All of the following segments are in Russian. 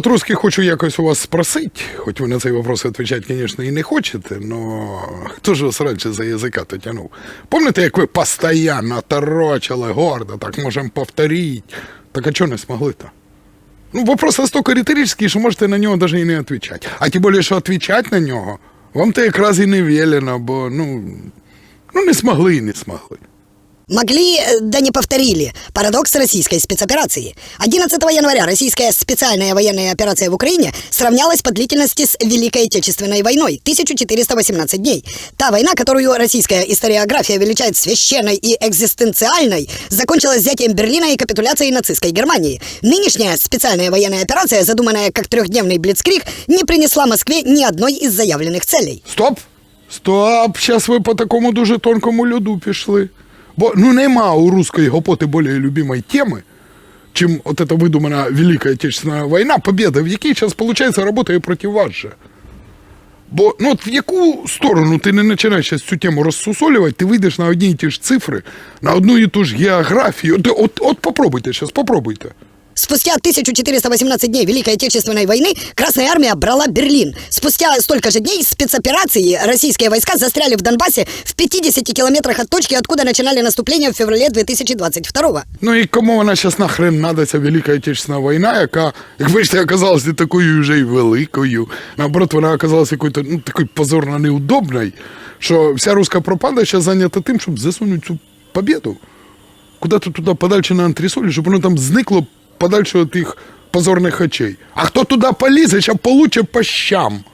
от русских хочу якось у вас спросить, хоч ви на цей вопрос відповідати, звісно, і не хочете, но хто ж вас раніше за язика то тянув? Помните, як ви постійно торочили гордо, так можемо повторити? Так а чого не смогли-то? Ну, вопрос настолько риторический, що можете на нього навіть і не відповідати. А тим більше, що відповідати на нього, вам то якраз і не велено, бо, ну, ну не смогли і не смогли. Могли, э, да не повторили. Парадокс российской спецоперации. 11 января российская специальная военная операция в Украине сравнялась по длительности с Великой Отечественной войной 1418 дней. Та война, которую российская историография величает священной и экзистенциальной, закончилась взятием Берлина и капитуляцией нацистской Германии. Нынешняя специальная военная операция, задуманная как трехдневный блицкриг, не принесла Москве ни одной из заявленных целей. Стоп! Стоп! Зараз ви по такому дуже тонкому льоду пішли. Бо ну нема у русської гопоти більш любимої теми, чим от эта видумана Велика Отечественная війна, победа, в якій зараз, виходить, працює проти вас же. Бо ну от в яку сторону ти не починаєш цю тему розсусолювати, ти вийдеш на одні і ті ж цифри, на одну і ту ж географію. От, от, от попробуйте зараз, попробуйте. Спустя 1418 дней Великой Отечественной войны Красная Армия брала Берлин. Спустя столько же дней спецоперации российские войска застряли в Донбассе в 50 километрах от точки, откуда начинали наступление в феврале 2022 Ну і кому вона зараз нахрен надо, ця Велика Отечественна війна, яка, як бачите, оказалась не такою вже й великою. Наоборот, вона оказалась якою ну, такою позорно неудобною, що вся руська пропаганда зараз зайнята тим, щоб засунути цю победу куди-то туди подальше на антресолі, щоб воно там зникло подальше від тих позорних очей. А хто туди полізе, ще получить по щам.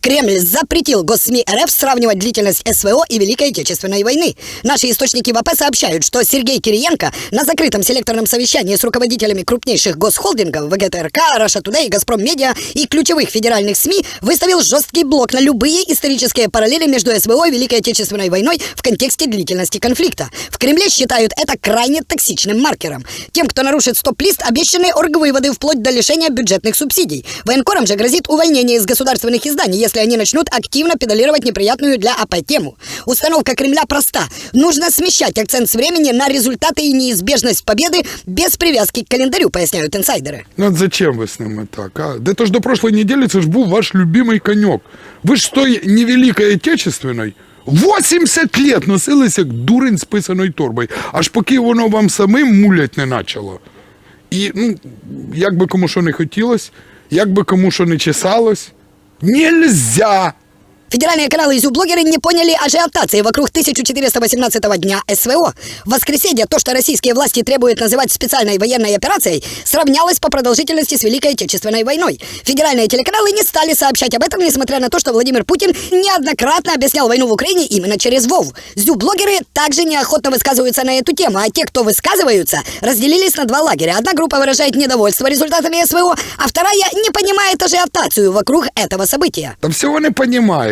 Кремль запретил госсми РФ сравнивать длительность СВО и Великой Отечественной войны. Наши источники в АП сообщают, что Сергей Кириенко на закрытом селекторном совещании с руководителями крупнейших госхолдингов ВГТРК, Раша Тудей, Газпром Медиа и ключевых федеральных СМИ выставил жесткий блок на любые исторические параллели между СВО и Великой Отечественной войной в контексте длительности конфликта. В Кремле считают это крайне токсичным маркером. Тем, кто нарушит стоп-лист, обещаны оргвыводы вплоть до лишения бюджетных субсидий. Военкорам же грозит увольнение из государственных изданий, если они начнут активно педалировать неприятную для АП тему. Установка Кремля проста. Нужно смещать акцент с времени на результаты и неизбежность победы без привязки к календарю, поясняют инсайдеры. Ну от зачем ви з ними так? А? Де то ж до прошлої неділі це ж був ваш любимий коньок. Ви ж з тої невеликої отечественної 80 лет носилися як дурень з писаною торбою, аж поки воно вам самим мулять не почало. І ну, як би кому що не хотілось, як би кому що не чесалось, нельзя! Федеральные каналы и блогеры не поняли ажиотации вокруг 1418 дня СВО. В воскресенье то, что российские власти требуют называть специальной военной операцией, сравнялось по продолжительности с Великой Отечественной войной. Федеральные телеканалы не стали сообщать об этом, несмотря на то, что Владимир Путин неоднократно объяснял войну в Украине именно через ВОВ. Зю-блогеры также неохотно высказываются на эту тему, а те, кто высказываются, разделились на два лагеря. Одна группа выражает недовольство результатами СВО, а вторая не понимает ажиотацию вокруг этого события. Та всього не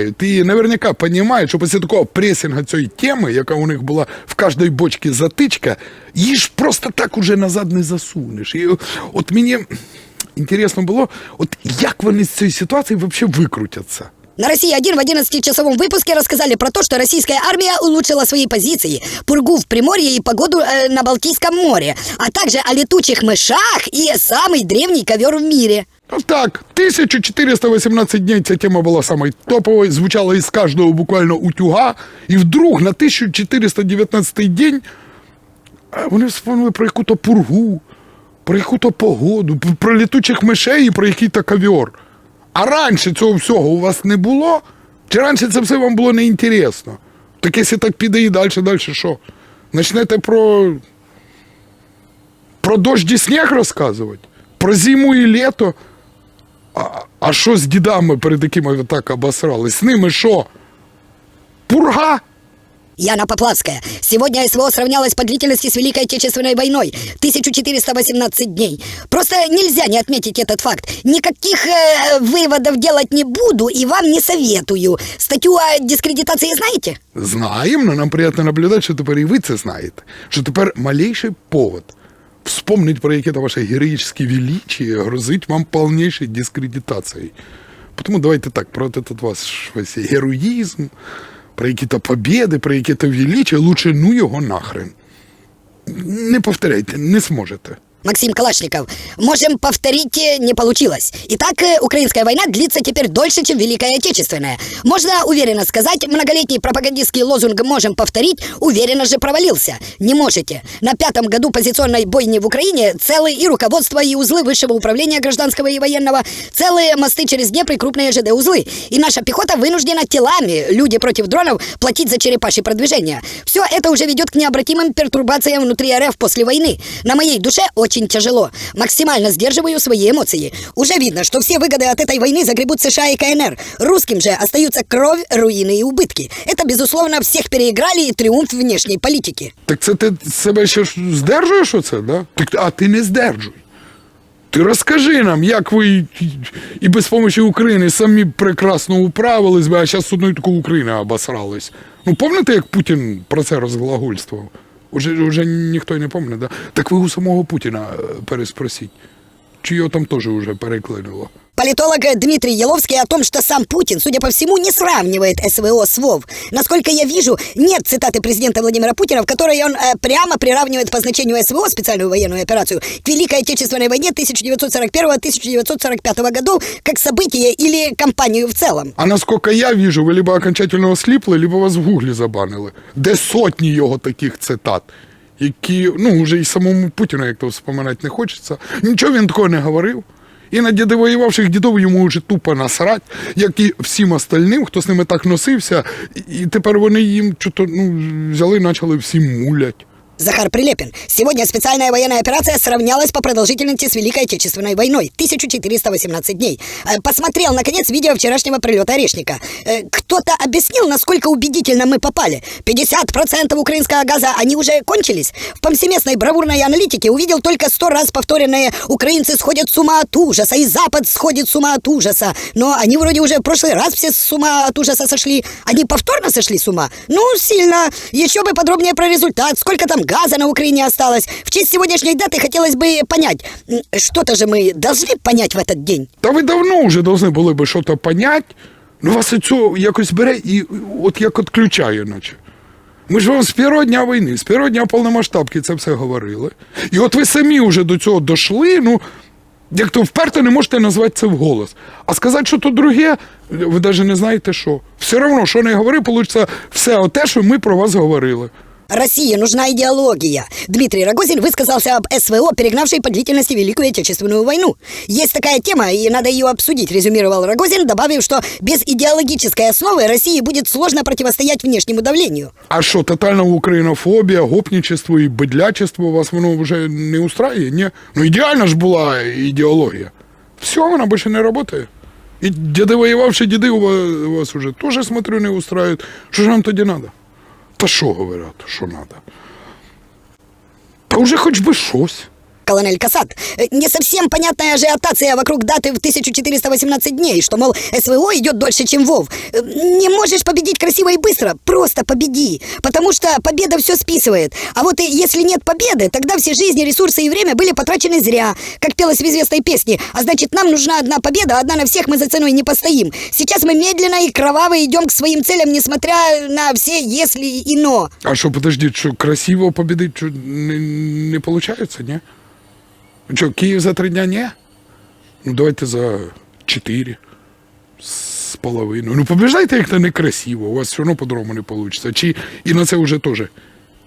розуміють. І наверняка розуміють, що після такого пресінга цієї теми, яка у них була в кожній бочці затичка, її ж просто так уже назад не засунеш. І от мені інтересно було, от як вони з цієї ситуації взагалі викрутяться. На России-1 в 11-часовом выпуске рассказали про то, что российская армия улучшила свои позиции, пургу в Приморье и погоду э, на Балтийском море, а также о летучих мышах и самый древний ковер в мире. Так, 1418 днів ця тема була самою топовою, звучала із кожного буквально утюга, і вдруг на 1419 день вони вспомнили про яку-то пургу, про яку-то погоду, про літучих мишей і про який-то ковер. А раніше цього всього у вас не було? Чи раніше це все вам було неінтересно? Так якщо так піде і далі, далі що? Начнете про про дощ і сніг розказувати? Про зиму і літо? А, а що з дідами перед якими ви так обосрались? З ними що? Пурга? Яна Поплавская. Сегодня СВО сравнялось по длительности с Великой Отечественной войной. 1418 дней. Просто нельзя не отметить этот факт. Никаких э, выводов делать не буду и вам не советую. Статью о дискредитации знаете? Знаємо, но нам приємно наблюдати, що тепер і ви це знаєте. Що тепер малейший повод вспомнить про яке-то ваше героїчне величия грозить вам полнейшей дискредитацией. Тому давайте так, про этот ваш весь героїзм, про які-то побіди, про яке-то величие, лучше ну його нахрен. Не повторяйте, не зможете. Максим Калашников. Можем повторить, э, не получилось. Итак, э, украинская война длится теперь дольше, чем Великая Отечественная. Можно уверенно сказать, многолетний пропагандистский лозунг «можем повторить» уверенно же провалился. Не можете. На пятом году позиционной бойни в Украине целые и руководство, и узлы высшего управления гражданского и военного, целые мосты через Днепр и крупные ЖД-узлы. И наша пехота вынуждена телами, люди против дронов, платить за черепашьи продвижения. Все это уже ведет к необратимым пертурбациям внутри РФ после войны. На моей душе очень тяжело. Максимально сдерживаю свои эмоции. Уже видно, что все выгоды от этой войны загребут США и КНР. Русским же остаются кровь, руины и убытки. Это, безусловно, всех переиграли и триумф внешней политики. Так це ти себе ще ж здержуєш оце, да? Так, а ти не здержуй. Ти розкажи нам, як ви і- і без допомоги України самі прекрасно управились би, а зараз з одної такої України обосрались. Ну, пам'ятаєте, як Путін про це розглагольствував? Уже, уже ніхто й не пам'ятає, да? Так ви у самого Путіна е, переспросіть. Чи його там теж уже переклинило? Политолог Дмитрий Еловский о том, что сам Путин, судя по всему, не сравнивает СВО с ВОВ. Насколько я вижу, нет цитаты президента Владимира Путина, в которой он э, прямо приравнивает по значению СВО, специальную военную операцию, к Великой Отечественной войне 1941-1945 годов, как событие или кампанию в целом. А наскільки я вижу, ви либо окончательно осліпли, либо вас в гуглі забанили. Де сотні його таких цитат, які, ну, вже і самому Путіну, як то вспоминати не хочеться. Нічого він такого не говорив. Іноді воювавших дідов йому вже тупо насрать, як і всім остальним, хто з ними так носився, і- і тепер вони їм чого ну, взяли і почали всім мулять. Захар Прилепин. Сегодня специальная военная операция сравнялась по продолжительности с Великой Отечественной войной. 1418 дней. Э, Посмотрел, наконец, видео вчерашнего прилета Орешника. Э, Кто-то объяснил, насколько убедительно мы попали. 50% украинского газа, они уже кончились. В повсеместной бравурной аналитике увидел только сто раз повторенные «Украинцы сходят с ума от ужаса» и «Запад сходит с ума от ужаса». Но они вроде уже в прошлый раз все с ума от ужаса сошли. Они повторно сошли с ума? Ну, сильно. Еще бы подробнее про результат. Сколько там газа на Украине осталось. В честь сегодняшней даты хотелось бы понять. м, Что-то же мы должны понять в этот день. Та ви давно вже повинні були би щось понять, ну вас оцю якось бере і от як відключає, наче. Ми ж вам з першого дня війни, з першого дня повномасштабки це все говорили. І от ви самі вже до цього дійшли, ну, як то вперто не можете назвати це вголос. А сказати, що то друге, ви навіть не знаєте що. Все одно, що не говори, вийде все те, що ми про вас говорили. России нужна идеология. Дмитрий Рогозин высказался об СВО, перегнавшей по длительности Великую Отечественную войну. Есть такая тема, и надо ее обсудить, резюмировал Рогозин, добавив, что без идеологической основы России будет сложно противостоять внешнему давлению. А що, тотальна українофобія, гопничество і бедлячество вас воно вже не устраює? Ні? Ну ідеальна ж була ідеологія. Все, вона більше не працює. І діди воювавші діди у вас, у вас уже теж, смотрю, не устраивают. Що ж нам тоді треба? Та що говорять, що треба? Та вже хоч би щось. Колонель Касат. Э, Не совсем понятная ажиотация вокруг даты в 1418 дней, что, мол, СВО идет дольше, чем ВОВ. Э, Не можешь победить красиво и быстро, просто победи. Потому что победа все списывает. А вот и если нет победы, тогда все жизни, ресурсы и время были потрачены зря, как пелось в известной песне. А значит, нам нужна одна победа, одна на всех мы за ценой не постоим. Сейчас мы медленно и кроваво идем к своим целям, несмотря на все «если» и «но». А що, подождіть, що красиво победить що, не, не виходить, ні? Що, Київ за три дня ні? Ну давайте за чотири. З половиною. Ну побіждайте, як це некрасиво, у вас все одно по-другому не вийде. Чи і на це вже теж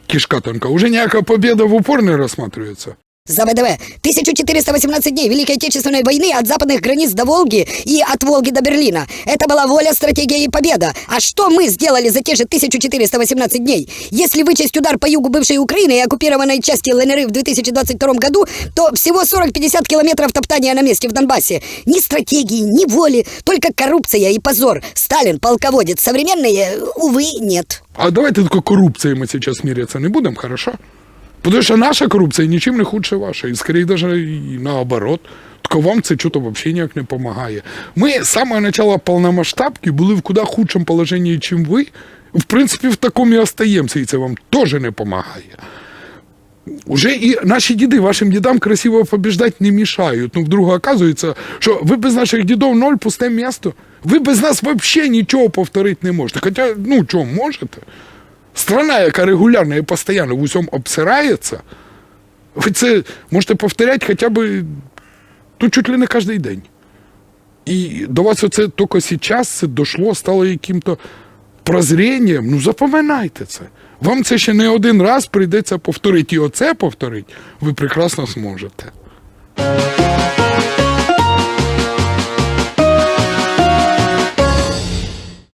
кишка тонка. Уже ніяка победа в упор не розсматривається. За ВДВ. 1418 дней Великой Отечественной войны от западных границ до Волги и от Волги до Берлина. Это была воля, стратегия и победа. А что мы сделали за те же 1418 дней? Если вычесть удар по югу бывшей Украины и оккупированной части ЛНР в 2022 году, то всего 40-50 километров топтания на месте в Донбассе. Ни стратегии, ни воли, только коррупция и позор. Сталин, полководец, современные, увы, нет. А давайте такой коррупцией мы сейчас мириться не будем, хорошо? Потому что наша коррупция ничем не худше вашей. Скорее даже и наоборот. Только вам це чого вообще ніяк не допомагає. Ми з самого начала повномасштабки були в куди худшому положенні, чим ви. В принципі, в такому і остаємося, і це вам теж не допомагає. Уже і наші діди вашим дідам красиво побіждати не мішають. Ну, вдруг оказується, що ви без наших дідов ноль пусте місто. Ви без нас взагалі нічого повторити не можете. Хоча, ну, що, можете? Страна, яка регулярно і постійно в усьому обсирається, Ви це можете повторяти хоча б ну, чуть ли не кожен день. І до вас оце тільки зараз це дошло, стало яким-то прозрінням. Ну, запам'ятайте це. Вам це ще не один раз прийдеться повторити. І оце повторити ви прекрасно зможете.